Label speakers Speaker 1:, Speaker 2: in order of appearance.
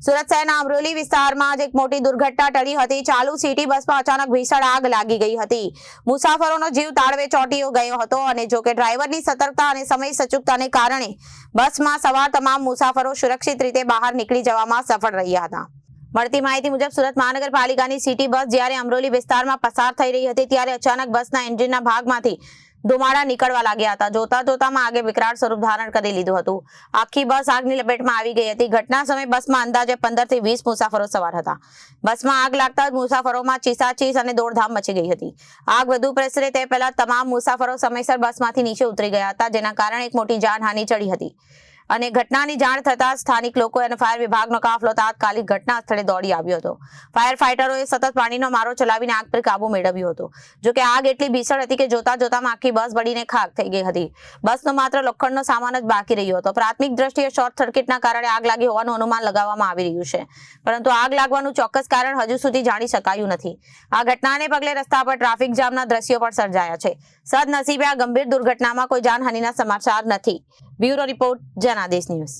Speaker 1: સુરત શહેરના અમરોલી વિસ્તારમાં આજે એક મોટી દુર્ઘટના ટળી હતી. ચાલુ સિટી બસમાં અચાનક ભીષણ આગ લાગી ગઈ હતી. મુસાફરોનો જીવ તાળવે ચોંટીયો ગયો હતો અને જો કે ડ્રાઈવરની સતર્કતા અને સમય સચૂકતાને કારણે બસમાં સવાર તમામ મુસાફરો સુરક્ષિત રીતે બહાર નીકળી જવામાં સફળ રહ્યા હતા. મળતી માહિતી મુજબ સુરત મહાનગરપાલિકાની સિટી બસ જ્યારે અમરોલી વિસ્તારમાં પસાર થઈ રહી હતી, ત્યારે અચાનક બસના એન્જિનના ભાગમાંથી ધુમાડા નીકળવા લાગ્યા હતા. જોતા જોતામાં આગે વિકરાળ સ્વરૂપ ધારણ કરી લીધું હતું. આખી બસ આગની લપેટમાં આવી ગઈ હતી. ઘટના સમયે બસમાં અંદાજે પંદરથી વીસ મુસાફરો સવાર હતા. બસમાં આગ લાગતા મુસાફરોમાં ચીસાચીસ અને દોડધામ મચી ગઈ હતી. આગ વધુ પ્રસરે તે પહેલા તમામ મુસાફરો સમયસર બસમાંથી નીચે ઉતરી ગયા હતા, જેના કારણે એક મોટી જાનહાનિ ચડી હતી. અને ઘટનાની જાણ થતાં સ્થાનિક લોકો અને ફાયર વિભાગનો કાફલો તાત્કાલિક ઘટના સ્થળે દોડી આવ્યો હતો. ફાયર ફાઇટરોએ સતત પાણીનો મારો ચલાવીને આગ પર કાબુ મેળવ્યો હતો. જો કે આગ એટલી ભીષણ હતી કે જોતા જોતામાં આખી બસ બળીને ખાક થઈ ગઈ હતી. બસનો માત્ર લોખંડનો સામાન જ બાકી રહ્યો હતો. પ્રાથમિક દ્રષ્ટિએ શોર્ટ સર્કિટના કારણે આગ લાગી હોવાનું અનુમાન લગાવવામાં આવી રહ્યું છે. પરંતુ આગ લાગવાનું ચોક્કસ કારણ હજુ સુધી જાણી શકાયું નથી. આ ઘટનાને પગલે રસ્તા પર ટ્રાફિક જામના દ્રશ્યો પણ સર્જાયા છે. સદનસીબે આ ગંભીર દુર્ઘટનામાં કોઈ જાનહાનિના સમાચાર નથી. Bureau report Janadesh news.